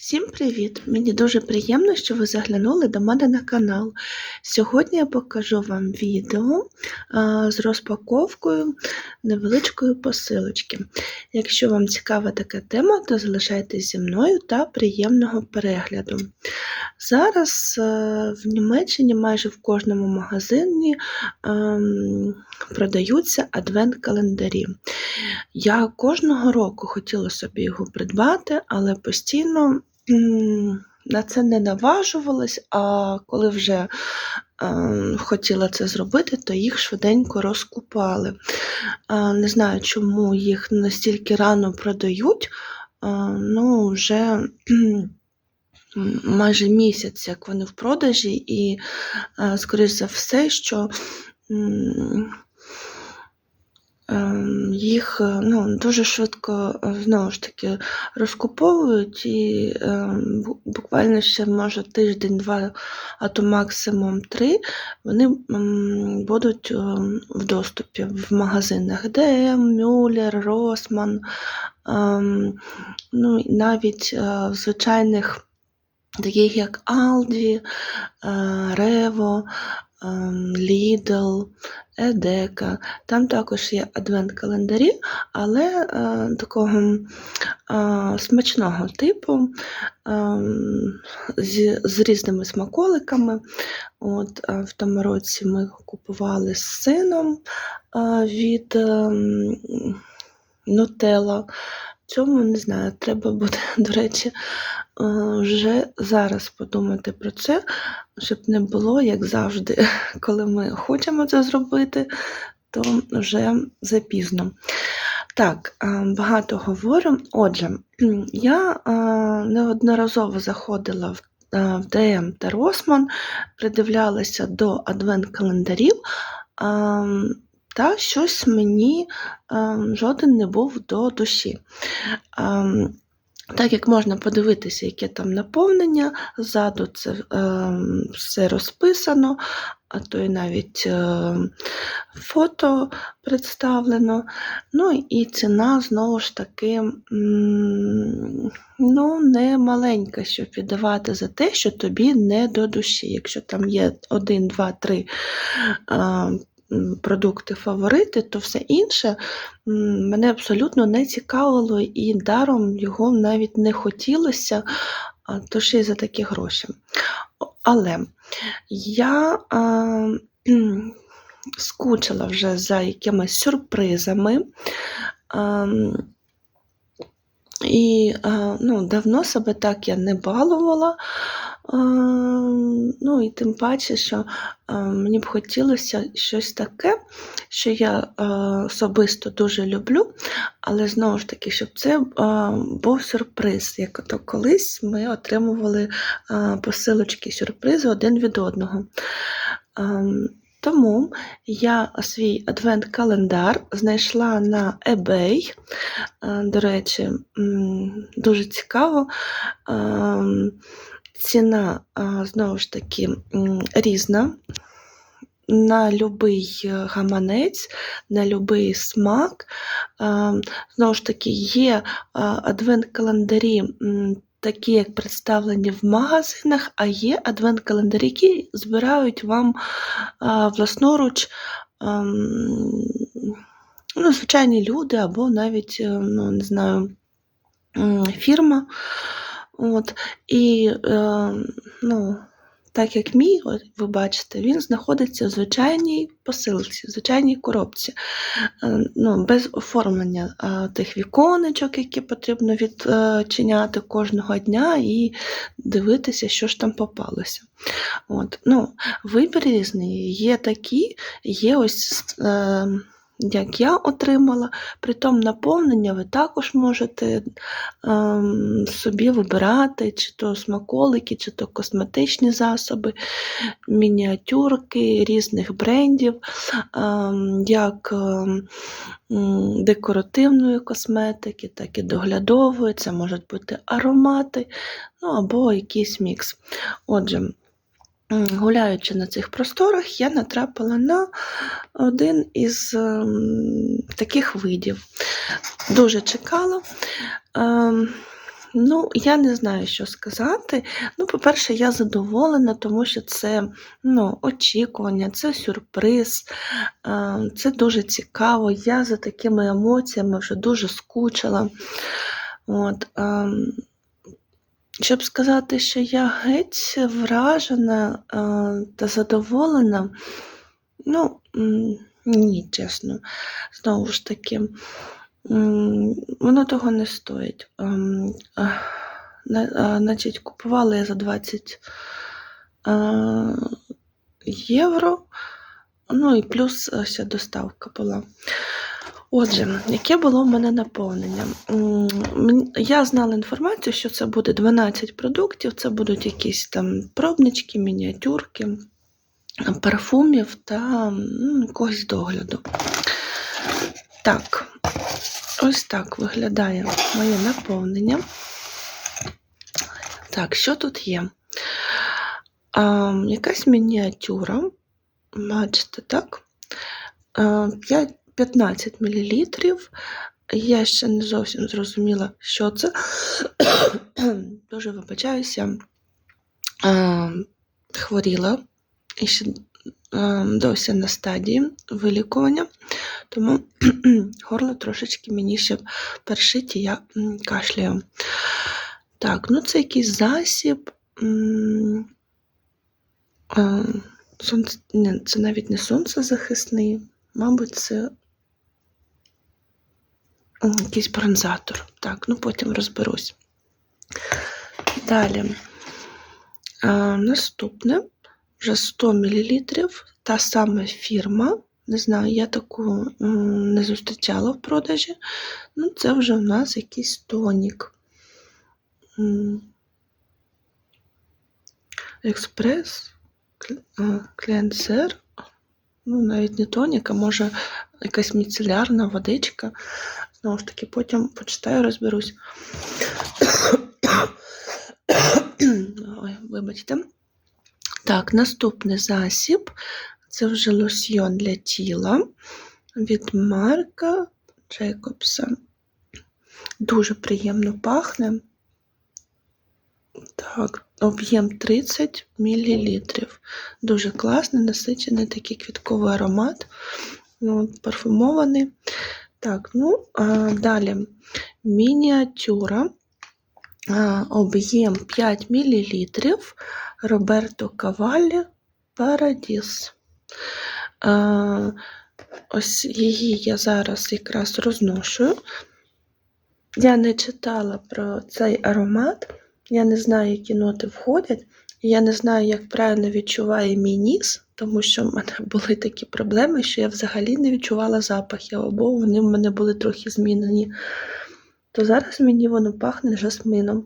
Всім привіт! Мені дуже приємно, що ви заглянули до мене на канал. Сьогодні я покажу вам відео з розпаковкою невеличкої посилочки. Якщо вам цікава така тема, то залишайтесь зі мною та приємного перегляду. Зараз а, в Німеччині майже в кожному магазині ем, продаються адвент-календарі. Я кожного року хотіла собі його придбати, але постійно на це не наважувалась, а коли вже е, хотіла це зробити, то їх швиденько розкупали. Е, Не знаю, чому їх настільки рано продають. Е, Ну, вже майже місяць, як вони в продажі, і, е, скоріш за все, що ем, їх е, ну, дуже швидко е, знову ж таки розкуповують, і ем, буквально ще може тиждень-два, а то максимум три, вони будуть ем, в доступі в магазинах. DM, Мюллер, Росман, ем, ну, навіть е, в звичайних таких як е, Рево, ем, Lidl, Едека. Там також є адвент-календарі, але е, такого е, смачного типу, ем, з, з різними смаколиками. От, е, в тому році ми купували з сином від ем, Нутелла. Цьому не знаю, треба буде, до речі, е, вже зараз подумати про це, щоб не було, як завжди, коли ми хочемо це зробити, то вже запізно. Так, е, багато говорю. Отже, я е, неодноразово заходила в в ДМ та Росман, придивлялася до адвент-календарів, ем, та щось мені ем, жоден не був до душі. Ем, Так як можна подивитися, яке там наповнення, ззаду це ем, все розписано, а то й навіть ем, фото представлено. Ну і ціна знову ж таки ну, не маленька, щоб віддавати за те, що тобі не до душі. Якщо там є один, два, три ем, м, продукти фаворити, то все інше мене абсолютно не цікавило і даром його навіть не хотілося, а то ще й за такі гроші. Але я а, скучила вже за якимись сюрпризами. Ам, і ну, давно себе так я не балувала. Ну і тим паче, що мені б хотілося щось таке, що я особисто дуже люблю, але знову ж таки, щоб це був сюрприз. Як то колись ми отримували посилочки сюрпризи один від одного. Тому я свій адвент-календар знайшла на eBay. Е, До речі, дуже цікаво. Ем, Ціна знову ж таки різна. На е, гаманець, на любий смак. Знову ж таки, є адвент-календарі, такі, як представлені в магазинах, а є адвент-календарі, які збирають вам а, власноруч А, ну, звичайні люди або навіть, е, ну, не знаю, фірма. От, і е, ну, так як мій, от ви бачите, він знаходиться в звичайній посилці, в звичайній коробці, е, ну, без оформлення е, тих віконечок, які потрібно відчиняти кожного дня і дивитися, що ж там попалося. От, ну, вибір різний. Є такі, є ось. Е, як я отримала, притом наповнення ви також можете ем, собі вибирати, чи то смаколики, чи то косметичні засоби, мініатюрки різних брендів, ем, як ем, декоративної косметики, так і доглядової. Це можуть бути аромати, ну або якийсь мікс. Отже, гуляючи на цих просторах, я натрапила на один із ем, таких видів. Дуже чекала. Ем, Ну, я не знаю, що сказати. Ну, по-перше, я задоволена, тому що це ну, очікування, це сюрприз, е, це дуже цікаво. Я за такими емоціями вже дуже скучила. От, ем, щоб сказати, що я геть вражена та задоволена, ну, ні, чесно. Знову ж таки, воно того не стоїть. Значить, купувала я за 20 е, євро, ну і плюс ще доставка була. Отже, яке було в мене наповнення? Я знала інформацію, що це буде 12 продуктів, це будуть якісь там пробнички, мініатюрки, парфумів та м, якогось догляду. Так, ось так виглядає моє наповнення. Так, що тут є? А, якась мініатюра, бачите, так? А, 5, 15 мл. Я ще не зовсім зрозуміла, що це. Дуже вибачаюся. Хворіла і ще досі на стадії вилікування, тому горло трошечки мені ще першить, і я кашляю. Так, ну це якийсь засіб. Сонце, ні, це навіть не сонцезахисний, мабуть, це якийсь бронзатор. Так, ну потім розберусь. Далі. А, наступне вже 100 мл, та сама фірма. Не знаю, я таку не зустрічала в продажі. Ну, це вже у нас якийсь тонік. Експрес, кл- а. Ну, навіть не тонік, а може якась міцелярна водичка. Знову ж таки, потім почитаю, розберусь. Ой, вибачте. Так, наступний засіб. Це вже лосьйон для тіла від Марка Джейкобса. Дуже приємно пахне. Так, об'єм 30 мл. Дуже класний, насичений такий квітковий аромат. Ну, парфумований. Так, ну, далі мініатюра. Об'єм 5 мл. Роберто Кавалі Парадіс. Ось її я зараз якраз розношую. Я не читала про цей аромат, я не знаю, які ноти входять. Я не знаю, як правильно відчуває мій ніс, тому що в мене були такі проблеми, що я взагалі не відчувала запахів, або вони в мене були трохи змінені. То зараз мені воно пахне жасмином.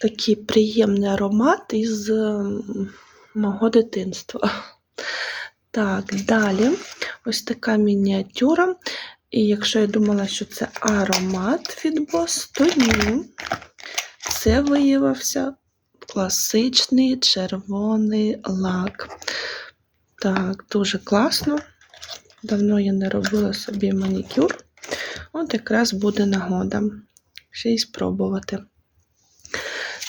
Такий приємний аромат із ем, мого дитинства. Так, далі ось така мініатюра. І якщо я думала, що це аромат від Boss, то ні. Це виявився класичний червоний лак. Так, дуже класно. Давно я не робила собі манікюр. От якраз буде нагода. Ще й спробувати.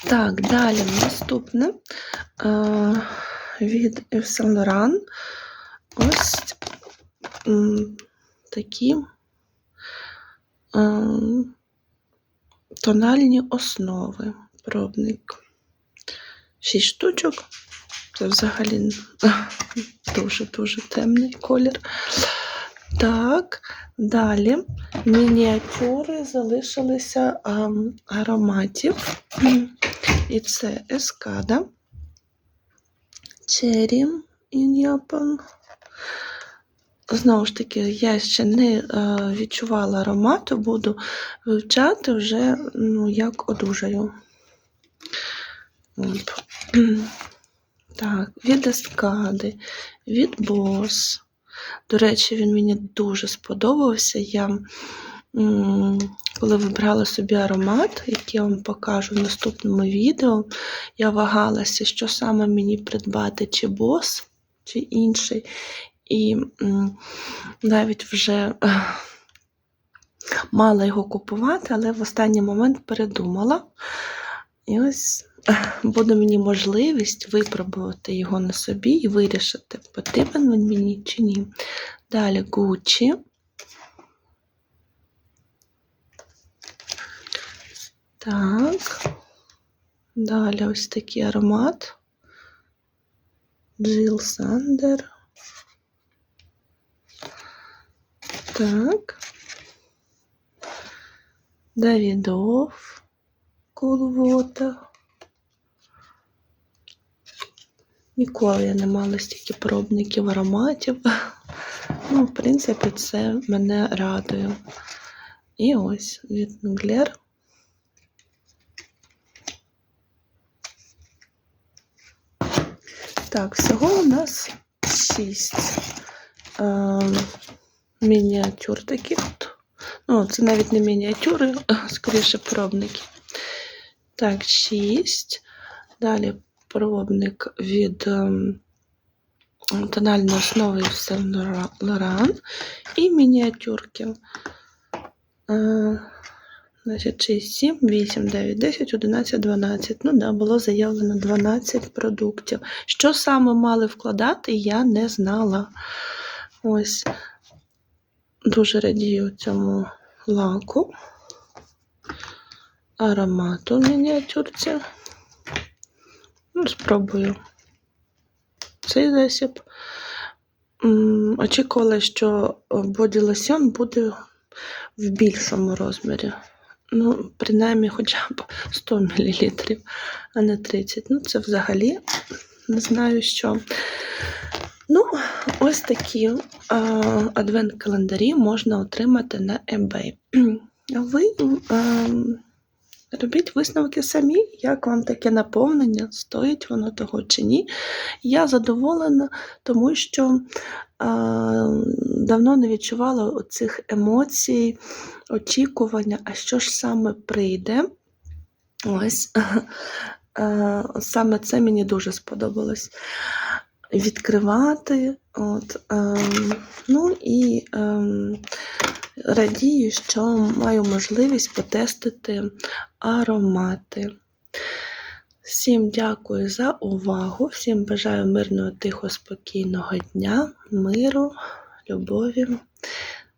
Так, далі наступне від Yves Saint Laurent. Ось такі а, тональні основи. Пробник. Шість штучок. Це взагалі дуже-дуже темний колір. Так, далі мініатюри залишилися а, ароматів. І це ескада. Cherry in Japan. Знову ж таки, я ще не е, відчувала аромату, буду вивчати вже, ну, як одужаю. Так, від ескади, від бос. До речі, він мені дуже сподобався. Я, коли вибрала собі аромат, який я вам покажу в наступному відео, я вагалася, що саме мені придбати, чи бос, чи інший. І навіть вже мала його купувати, але в останній момент передумала. І ось буде мені можливість випробувати його на собі і вирішити, потрібен він мені чи ні. Далі Gucci. Так. Далі ось такий аромат. Jill Sander. Так. Давідов. Water. Ніколи я не мала стільки пробників ароматів. Ну, в принципі, це мене радує. І ось від Mugler. Так, всього у нас шість е, мініатюр таких. Ну, це навіть не мініатюри, а скоріше пробники. Так, шість. Далі пробник від ем, тональної основи Saint Laurent і мініатюрки. Е, Значить, 6, 7, 8, 9, 10, 11, 12. Ну да, було заявлено 12 продуктів. Що саме мали вкладати, я не знала. Ось дуже радію цьому лаку, аромату в мініатюрці. Ну, спробую цей засіб. Очікувала, що боді лосьон буде в більшому розмірі. Ну, принаймні, хоча б 100 мл, а не 30. Ну, це взагалі не знаю що. Ну, ось такі адвент-календарі можна отримати на eBay. Ви а, робіть висновки самі, як вам таке наповнення, стоїть воно того чи ні. Я задоволена, тому що а, давно не відчувала цих емоцій, очікування, а що ж саме прийде. Ось е, саме це мені дуже сподобалось. Відкривати. От, ем, ну радію, що маю можливість потестити аромати. Всім дякую за увагу, всім бажаю мирного, тихо, спокійного дня, миру, любові.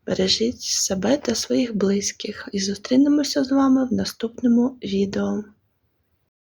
Бережіть себе та своїх близьких і зустрінемося з вами в наступному відео.